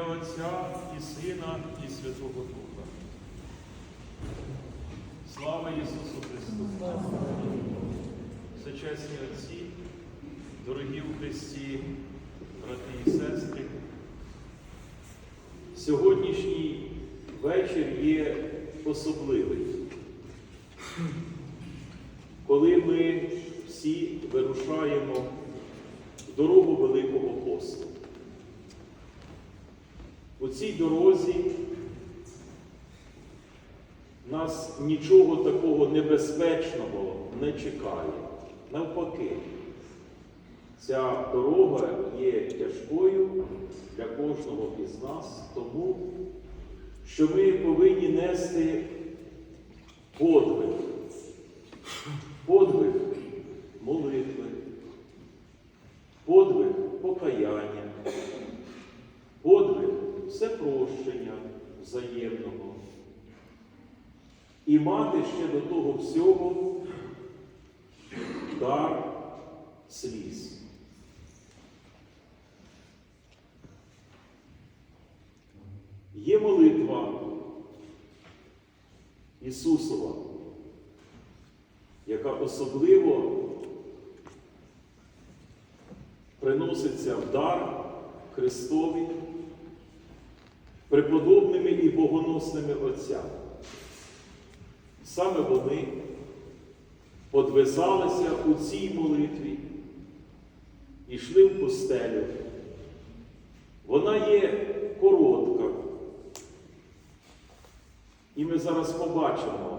Отця і Сина, і Святого Духа. Слава Ісусу Христу! Всечесні Отці, дорогі у Христі, брати і сестри, сьогоднішній вечір є особливий, коли ми всі вирушаємо в дорогу Великого посту. У цій дорозі нас нічого такого небезпечного не чекає. Навпаки, ця дорога є тяжкою для кожного із нас, тому що ми повинні нести подвиг, подвиг молитви, подвиг покаяння, подвиг всепрощення взаємного. І мати ще до того всього дар сліз. Є молитва Ісусова, яка особливо приноситься в дар Христові преподобними і богоносними отцями. Саме вони подвизалися у цій молитві йшли в пустелю. Вона є коротка. І ми зараз побачимо,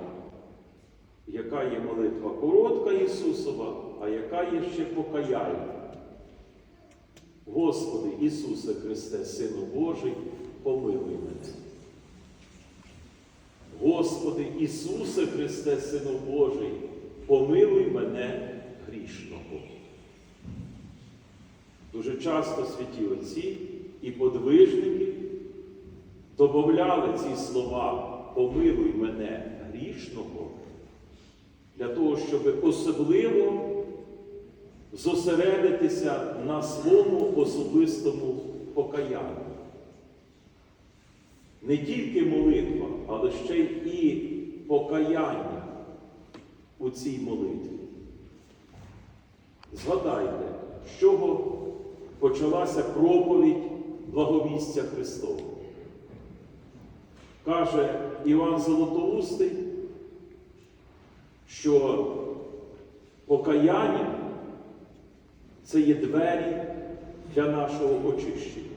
яка є молитва коротка Ісусова, а яка є ще покаяння. Господи Ісусе Христе, Сину Божий, помилуй мене. Господи Ісусе Христе, Сину Божий, помилуй мене грішного. Дуже часто святі отці і подвижники додавали ці слова помилуй мене грішного для того, щоб особливо зосередитися на своєму особистому покаянні. Не тільки молитва, але ще й покаяння у цій молитві. Згадайте, з чого почалася проповідь благовістя Христова. Каже Іван Золотоустий, що покаяння це є двері для нашого очищення.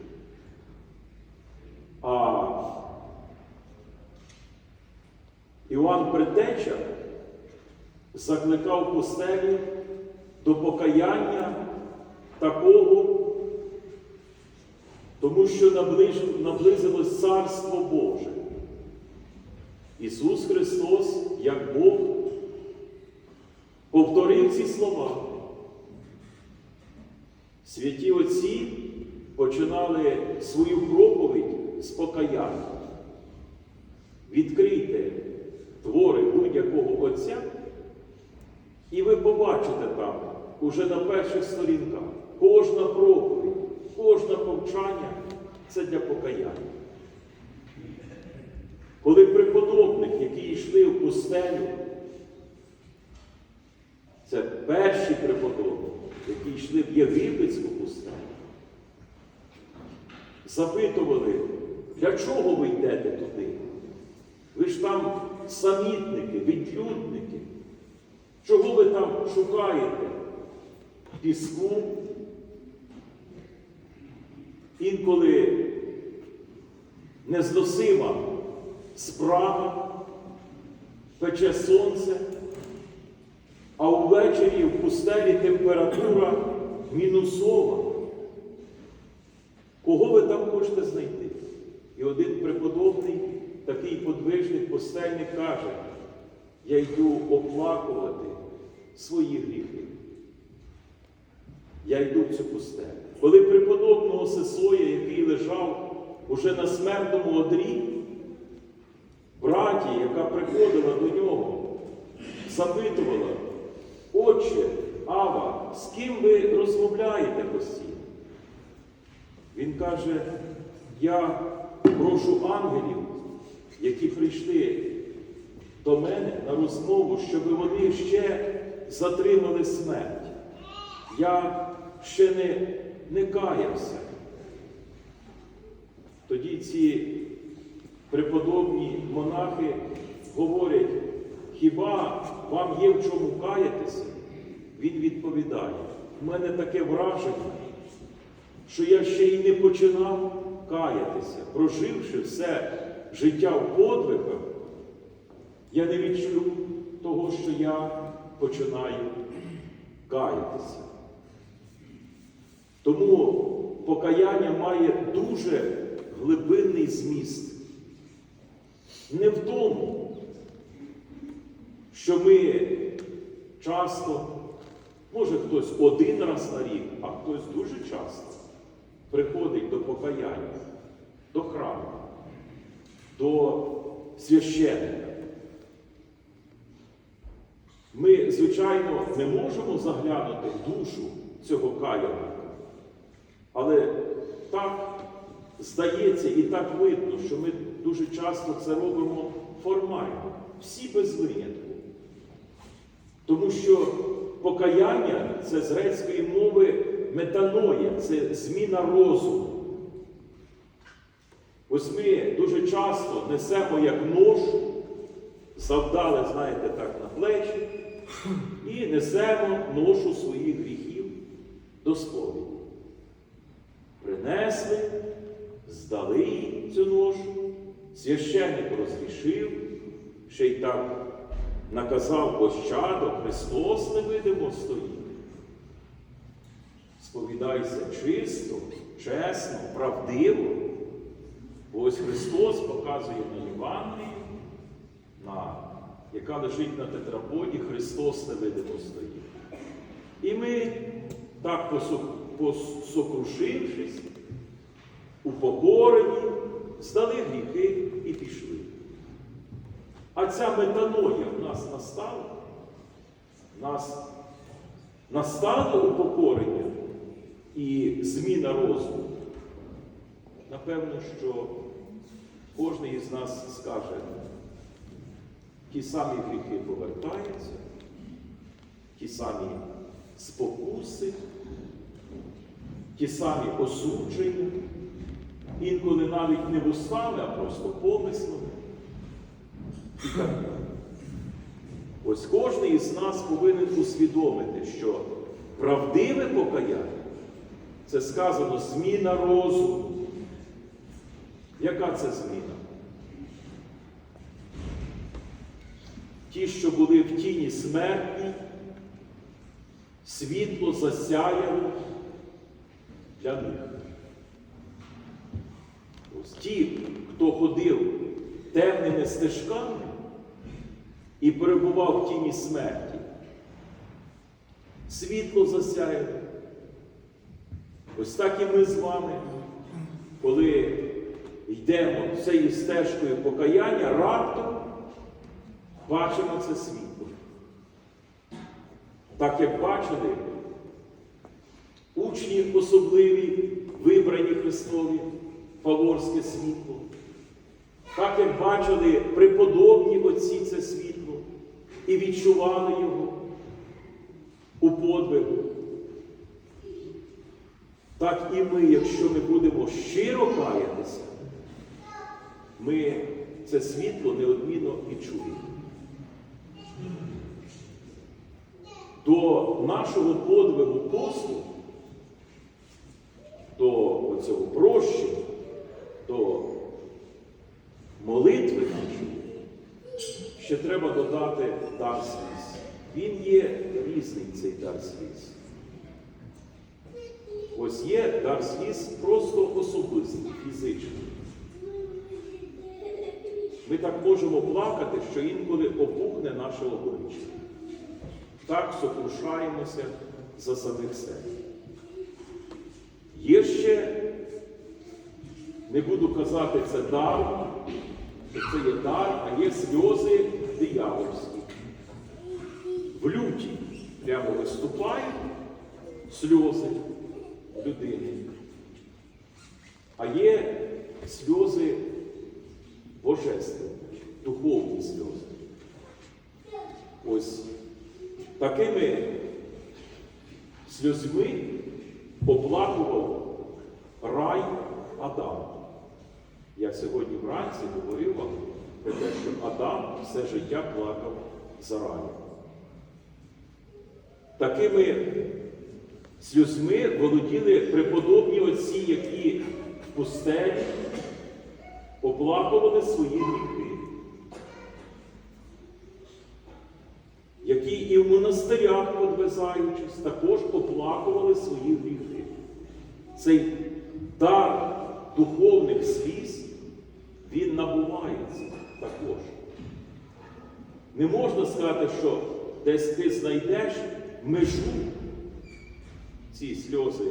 А Іван Предтеча закликав пустелі до покаяння такого, тому що наблизилось Царство Боже. Ісус Христос, як Бог, повторив ці слова. Святі Отці починали свою проповідь з покаяння. Відкрийте твори Отця, і ви побачите там, уже на перших сторінках, кожна проповідь, кожне повчання це для покаяння. Коли преподобник, які йшли в пустелю, це перші преподобники, які йшли в єгипетську пустелю, запитували, для чого ви йдете туди? Ви ж там самітники, відлюдники. Чого ви там шукаєте? Піску? Інколи незносима спрага, пече сонце, а ввечері в пустелі температура мінусова. Кого ви там хочете знайти? І один преподобний, такий подвижник, пустельник каже, я йду оплакувати свої гріхи. Я йду в цю пустелю. Коли преподобного Сесоя, який лежав уже на смертному одрі, браті, яка приходила до нього, запитувала, Отче, Ава, з ким ви розмовляєте постійно? Він каже, Я прошу ангелів, які прийшли до мене на розмову, щоб вони ще затримали смерть. Я ще не, не каявся. Тоді ці преподобні монахи говорять, хіба вам є в чому каятися? Він відповідає, у мене таке враження, що я ще й не починав каятися, проживши все життя в подвигах, я не відчув того, що я починаю каятися. Тому покаяння має дуже глибинний зміст. Не в тому, що ми часто, може хтось один раз на рік, а хтось дуже часто приходить до покаяння, до храму, до священника. Ми, звичайно, не можемо заглянути в душу цього каяника, але так здається і так видно, що ми дуже часто це робимо формально, всі без винятку. Тому що покаяння це з грецької мови метаноя, це зміна розуму. Ось ми дуже часто несемо як ношу, завдали, знаєте, так на плечі, і несемо ношу своїх гріхів до сповіді. Принесли, здали цю ношу, священник розрішив, ще й так наказав пощадок, Христос невидимо стоїть. Сповідайся чисто, чесно, правдиво. Бо ось Христос показує на Євангелії, на, яка лежить на тетраподі, Христос невидимо стоїть. І ми, так посокрушившись, упокорені, здали гріхи і пішли. А ця метаноя в нас настала, в нас настало упокорення і зміна розуму. Напевно, що кожен із нас скаже, ті самі гріхи повертаються, ті самі спокуси, ті самі осудження, інколи навіть не вустами, а просто помислами. І так. Ось кожен із нас повинен усвідомити, що правдиве покаяння це сказано зміна розуму. Яка це зміна? Ті, що були в тіні смертні, світло засяяло для них. Ось ті, хто ходив темними стежками і перебував в тіні смерті, світло засяяло. Ось так і ми з вами, коли йдемо цією стежкою покаяння, раптом бачимо це світло. Так як бачили, учні особливі, вибрані Христові, Паворське світло. Так як бачили преподобні отці це світло і відчували його у подвигу. Так і ми, якщо ми будемо щиро каятися, ми це світло неодмінно відчуємо. До нашого подвигу посту, до цього прощення, до молитви нашої, ще треба додати дар сліз. Він є різний цей дар сліз. Ось є дар сліз просто особистий, фізичний. Ми так можемо плакати, що інколи опухне наше обличчя. Так сокрушаємося за самих себе. Є ще, не буду казати, це дар, це є дар, а є сльози диявольські. В люті прямо виступають сльози людини. А є сльози божественні, духовні сльози. Ось такими сльозьми оплакував рай Адам. Я сьогодні вранці говорив вам про те, що Адам все життя плакав за раєм. Такими сльозьми володіли преподобні отці, які в пустелі оплакували свої гріхи, які і в монастирях, подвизаючись, також оплакували свої гріхи. Цей дар духовних сліз, він набувається також. Не можна сказати, що десь ти знайдеш межу. Ці сльози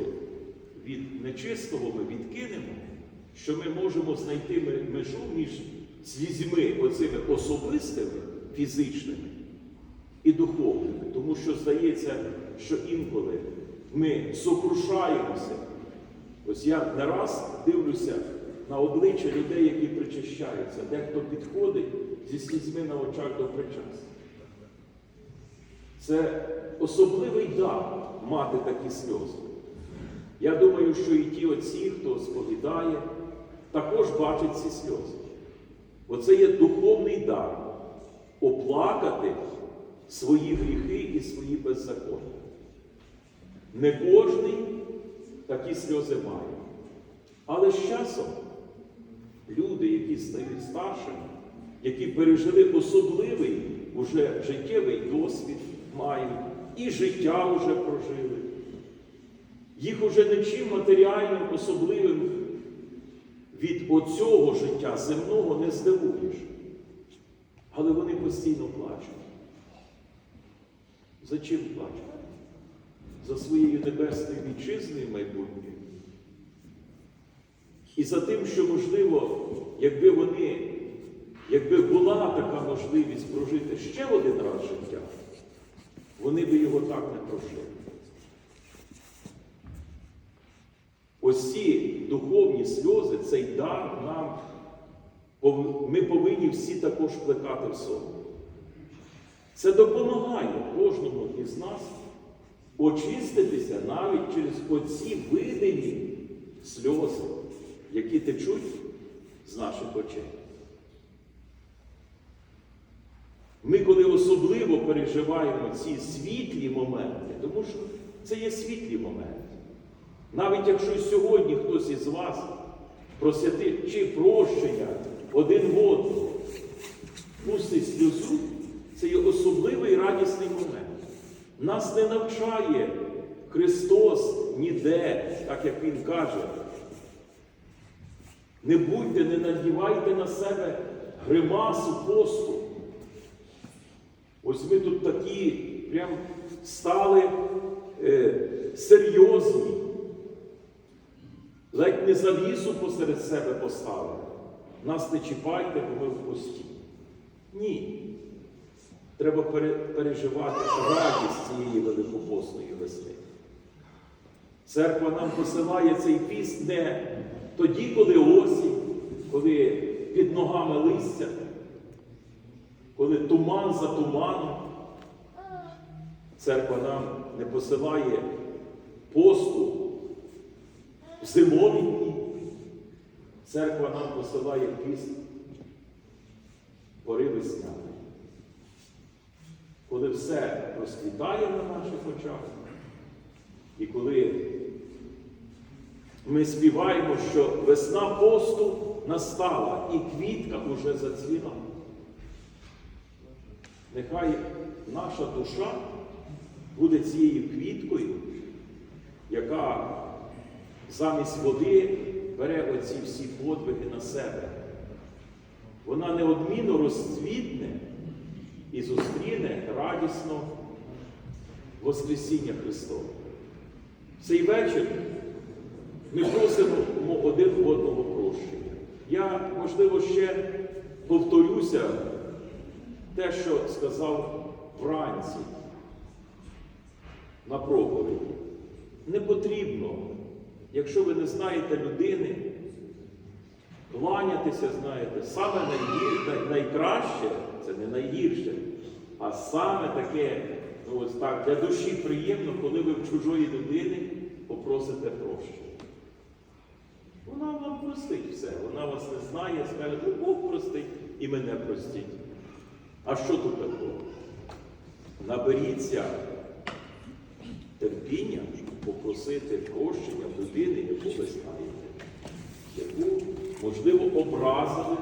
від нечистого ми відкинемо, що ми можемо знайти межу між слізьми оцими особистими, фізичними і духовними. Тому що здається, що інколи ми сокрушаємося. Ось я не раз дивлюся на обличчя людей, які причащаються, дехто підходить зі слізьми на очах до причастя. Це особливий дар мати такі сльози. Я думаю, що і ті отці, хто сповідає, також бачать ці сльози. Оце є духовний дар оплакати свої гріхи і свої беззаконня. Не кожний такі сльози має. Але з часом люди, які стають старшими, які пережили особливий уже життєвий досвід, мають і життя вже прожили. Їх уже нічим матеріальним особливим від оцього життя земного не здивуєш. Але вони постійно плачуть. За чим плачуть? За своєю небесною вітчизною майбутньою. І за тим, що, можливо, якби вони, якби була така можливість прожити ще один раз життя, вони би його так не прожили. Ось ці духовні сльози, цей дар нам, ми повинні всі також плекати в собі. Це допомагає кожному із нас очиститися навіть через оці видимі сльози, які течуть з наших очей. Ми, коли особливо переживаємо ці світлі моменти, тому що це є світлі моменти. Навіть якщо сьогодні хтось із вас просити чи прощення один в одного, пустить сльозу, є особливий радісний момент. Нас не навчає Христос ніде, так як Він каже. Не будьте, не надівайте на себе гримасу посту. Ось ми тут такі прям стали е, серйозні. Ледь не завісу посеред себе поставили. Нас не чіпайте, бо ми в пості. Ні. Треба переживати радість цієї великопосної весни. Церква нам посилає цей піст не тоді, коли осінь, коли під ногами листя, коли туман за туманом. Церква нам не посилає посту в зимові дні. Церква нам посилає піст пори весняної. Коли все розквітає на наших очах, і коли ми співаємо, що весна посту настала і квітка уже зацвіла. Нехай наша душа буде цією квіткою, яка замість води бере оці всі подвиги на себе. Вона неодмінно розцвітне і зустріне радісно Воскресіння Христове. В цей вечір ми просимо один в одного прощення. Я, можливо, ще повторюся те, що сказав вранці на проповіді. Не потрібно, якщо ви не знаєте людини, кланятися, знаєте, саме найкраще, це не найгірше, а саме таке, ну ось так, для душі приємно, коли ви в чужої людини попросите прощення. Вона вам простить все, вона вас не знає, скаже, ну Бог простить і мене простіть. А що тут такого? Наберіться терпіння, попросити прощення людини, яку ви знаєте, яку, можливо, образили.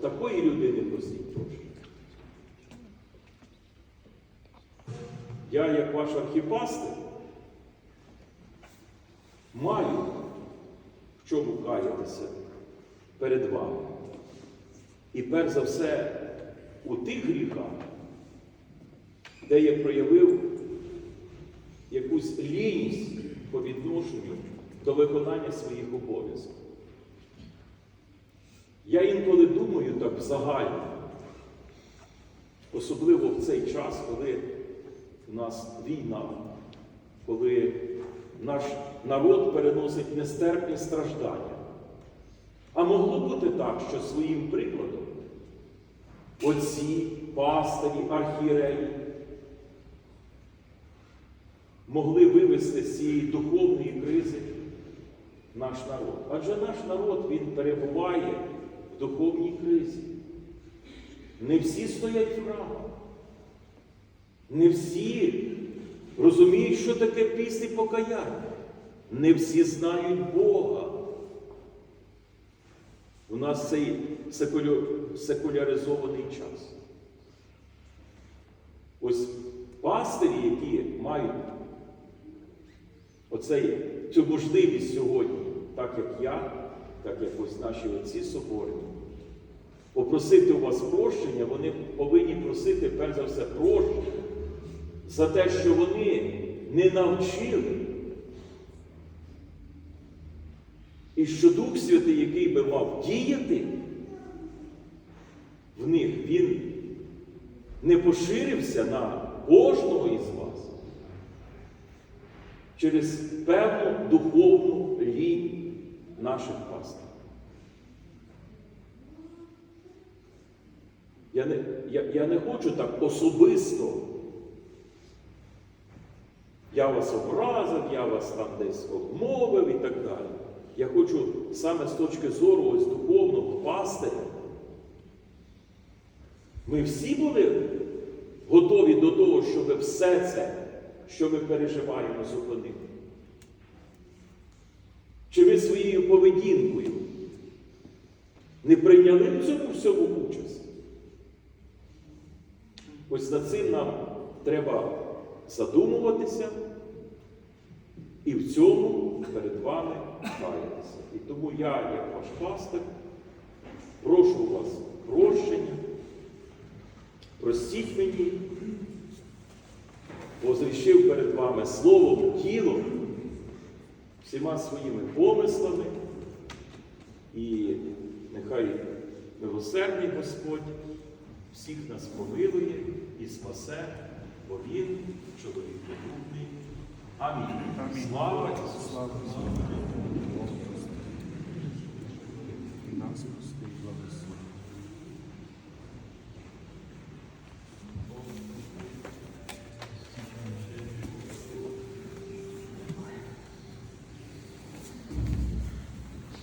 Такої людини просіть прощення. Я, як ваш архіпастир, маю в чому каятися перед вами. І перш за все у тих гріхах, де я проявив якусь лінність по відношенню до виконання своїх обов'язків. Я інколи думаю так загально, особливо в цей час, коли у нас війна, коли наш народ переносить нестерпні страждання. А могло бути так, що своїм прикладом отці, пастирі, архієреї могли вивести з цієї духовної кризи наш народ. Адже наш народ він перебуває духовній кризі. Не всі стоять в храмах. Не всі розуміють, що таке після покаяння. Не всі знають Бога. У нас цей секулю- секуляризований час. Ось пастирі, які мають оцей, цю можливість сьогодні, так як я, так як ось наші отці соборні, попросити у вас прощення, вони повинні просити, перш за все, прощення за те, що вони не навчили. І що Дух Святий, який би мав діяти в них, він не поширився на кожного із вас через певну духовну лінь наших пастирів. Я не, я, я не хочу так особисто. Я вас образив, я вас там десь обмовив і так далі. Я хочу саме з точки зору ось духовного пастиря. Ми всі були готові до того, щоб все це, що ми переживаємо, зупинити. Чи ви своєю поведінкою не прийняли в цьому всьому участь? Ось над цим нам треба задумуватися і в цьому перед вами каятися. І тому я, як ваш пастир, прошу вас прощення, простіть мені, бо зрішив перед вами словом, тілом, всіма своїми помислами, і нехай милосердний Господь всіх нас помилує і спасе, бо Він чоловік розумний. Амінь. Слава Ісусу! Слава Ісусу!